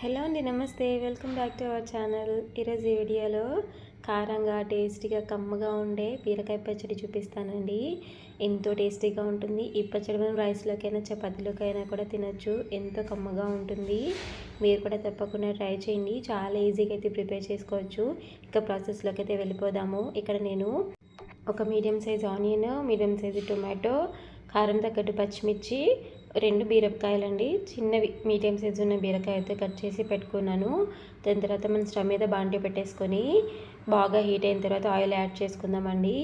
Hello అండి నమస్తే. Welcome back to our channel. ఈరోజు ఈ వీడియోలో కారంగా టేస్టీగా కమ్మగా ఉండే బీరకాయ పచ్చడి చూపిస్తానండి. ఎంతో టేస్టీగా ఉంటుంది. ఈ పచ్చడి మనం రైస్లోకైనా చపాతీలోకైనా కూడా తినచ్చు. ఎంతో కమ్మగా ఉంటుంది. మీరు కూడా తప్పకుండా ట్రై చేయండి. చాలా ఈజీగా అయితే ప్రిపేర్ చేసుకోవచ్చు. ఇక ప్రాసెస్లోకి అయితే వెళ్ళిపోదాము. ఇక్కడ నేను ఒక medium size onion medium size tomato కారం తగ్గట్టు పచ్చిమిర్చి రెండు బీరకాయలండి చిన్నవి మీడియం సైజు ఉన్న బీరకాయ అయితే కట్ చేసి పెట్టుకున్నాను. దాని తర్వాత మనం స్టవ్ మీద బాండి పెట్టేసుకొని బాగా హీట్ అయిన తర్వాత ఆయిల్ యాడ్ చేసుకుందామండి.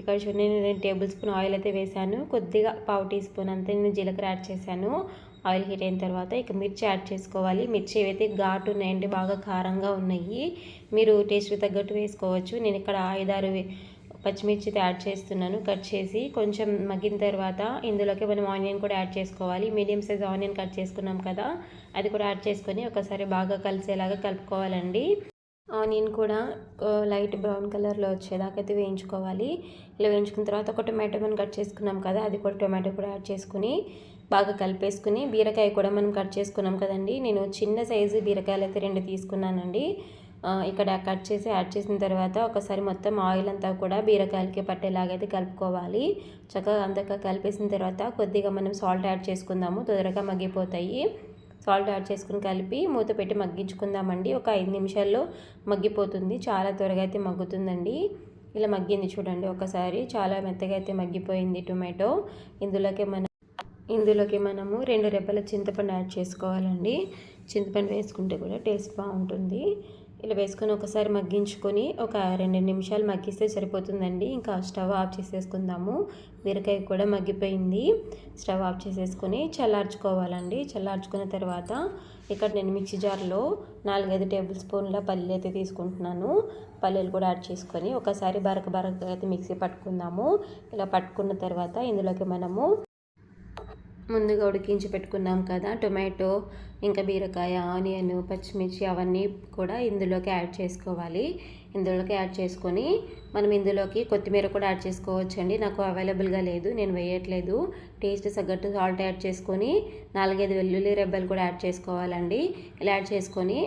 ఇక్కడ చూడండి నేను రెండు టేబుల్ స్పూన్ ఆయిల్ అయితే వేసాను. కొద్దిగా పావు టీ స్పూన్ అంతే నేను జీలకర్ర యాడ్ చేశాను. ఆయిల్ హీట్ అయిన తర్వాత ఇక మిర్చి యాడ్ చేసుకోవాలి. మిర్చి అయితే ఘాటు ఉన్నాయండి బాగా కారంగా ఉన్నాయి. మీరు టేస్ట్ తగ్గట్టు వేసుకోవచ్చు. నేను ఇక్కడ ఐదారు పచ్చిమిర్చి యాడ్ చేస్తున్నాను. కట్ చేసి కొంచెం మగ్గిన తర్వాత ఇందులోకి మనం ఆనియన్ కూడా యాడ్ చేసుకోవాలి. మీడియం సైజ్ ఆనియన్ కట్ చేసుకున్నాం కదా అది కూడా యాడ్ చేసుకొని ఒకసారి బాగా కలిసేలాగా కలుపుకోవాలండి. ఆనియన్ కూడా లైట్ బ్రౌన్ కలర్లో వచ్చేదాకా అయితే వేయించుకోవాలి. ఇలా వేయించుకున్న తర్వాత ఒక టొమాటో మనం కట్ చేసుకున్నాం కదా అది కూడా టొమాటో కూడా యాడ్ చేసుకుని బాగా కలిపేసుకుని బీరకాయ కూడా మనం కట్ చేసుకున్నాం కదండి. నేను చిన్న సైజు బీరకాయలు అయితే రెండు తీసుకున్నానండి. ఇక్కడ కట్ చేసి యాడ్ చేసిన తర్వాత ఒకసారి మొత్తం ఆయిల్ అంతా కూడా బీరకాయలకి పట్టేలాగైతే కలుపుకోవాలి. చక్కగా అంతగా కలిపేసిన తర్వాత కొద్దిగా మనం సాల్ట్ యాడ్ చేసుకుందాము. తొందరగా మగ్గిపోతాయి. సాల్ట్ యాడ్ చేసుకుని కలిపి మూత పెట్టి మగ్గించుకుందామండి. ఒక ఐదు నిమిషాల్లో మగ్గిపోతుంది. చాలా త్వరగా అయితే మగ్గుతుందండి. ఇలా మగ్గింది చూడండి ఒకసారి. చాలా మెత్తగా అయితే మగ్గిపోయింది టొమాటో. ఇందులోకి మనం ఇందులోకి మనము రెండు రెబ్బల చింతపండు యాడ్ చేసుకోవాలండి. చింతపండు వేసుకుంటే కూడా టేస్ట్ బాగుంటుంది. ఇలా వేసుకొని ఒకసారి మగ్గించుకొని ఒక రెండు నిమిషాలు మగ్గిస్తే సరిపోతుందండి. ఇంకా స్టవ్ ఆఫ్ చేసేసుకుందాము. బీరకాయ కూడా మగ్గిపోయింది. స్టవ్ ఆఫ్ చేసేసుకొని చల్లార్చుకోవాలండి. చల్లార్చుకున్న తర్వాత ఇక్కడ నేను మిక్సీ జార్లో నాలుగైదు టేబుల్ స్పూన్ల పల్లీలు అయితే తీసుకుంటున్నాను. పల్లీలు కూడా యాడ్ చేసుకొని ఒకసారి బరక బరక అయితే మిక్సీ పట్టుకుందాము. ఇలా పట్టుకున్న తర్వాత ఇందులోకి మనము ముందుగా ఉడికించి పెట్టుకున్నాం కదా టొమాటో ఇంకా బీరకాయ ఆనియన్ పచ్చిమిర్చి అవన్నీ కూడా ఇందులోకి యాడ్ చేసుకోవాలి. ఇందులోకి యాడ్ చేసుకొని మనం ఇందులోకి కొత్తిమీర కూడా యాడ్ చేసుకోవచ్చండి. నాకు అవైలబుల్గా లేదు నేను వేయట్లేదు. టేస్ట్ తగ్గట్టు సాల్ట్ యాడ్ చేసుకొని నాలుగైదు వెల్లుల్లి రెబ్బలు కూడా యాడ్ చేసుకోవాలండి. ఇలా యాడ్ చేసుకొని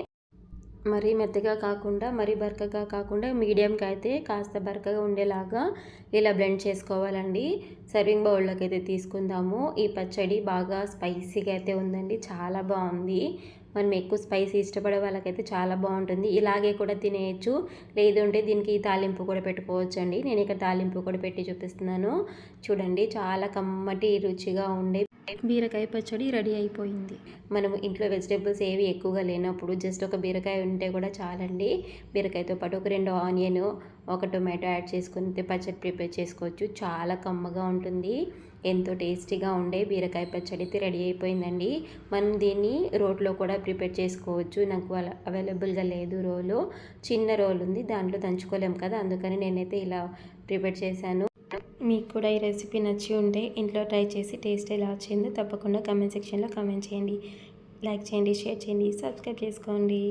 మరీ మెత్తగా కాకుండా మరీ బరకగా కాకుండా మీడియంకి అయితే కాస్త బరకగా ఉండేలాగా ఇలా బ్లెండ్ చేసుకోవాలండి. సర్వింగ్ బౌల్లోకి అయితే తీసుకుందాము. ఈ పచ్చడి బాగా స్పైసీగా అయితే ఉందండి. చాలా బాగుంది. మనం ఎక్కువ స్పైసీ ఇష్టపడే వాళ్ళకైతే చాలా బాగుంటుంది. ఇలాగే కూడా తినేయచ్చు. లేదంటే దీనికి తాలింపు కూడా పెట్టుకోవచ్చు అండి నేను ఇక్కడ తాలింపు కూడా పెట్టి చూపిస్తున్నాను. చూడండి చాలా కమ్మటి రుచిగా ఉండే బీరకాయ పచ్చడి రెడీ అయిపోయింది. మనం ఇంట్లో వెజిటేబుల్స్ ఏవి ఎక్కువగా లేనప్పుడు జస్ట్ ఒక బీరకాయ ఉంటే కూడా చాలండి. బీరకాయతో పాటు ఒక రెండు ఆనియన్ ఒక టొమాటో యాడ్ చేసుకుంటే పచ్చడి ప్రిపేర్ చేసుకోవచ్చు. చాలా కమ్మగా ఉంటుంది. ఎంతో టేస్టీగా ఉండే బీరకాయ పచ్చడి అయితే రెడీ అయిపోయిందండి. మనం దీన్ని రోట్లో కూడా ప్రిపేర్ చేసుకోవచ్చు. నాకు అవైలబుల్గా లేదు రోలు. చిన్న రోల్ ఉంది. దాంట్లో దంచుకోలేము కదా. అందుకని నేనైతే ఇలా ప్రిపేర్ చేశాను. మీకు కూడా ఈ రెసిపీ నచ్చి ఉంటే ఇంట్లో ట్రై చేసి టేస్ట్ ఎలా వచ్చిందో తప్పకుండా కమెంట్ సెక్షన్లో కమెంట్ చేయండి. లైక్ చేయండి షేర్ చేయండి సబ్స్క్రైబ్ చేసుకోండి.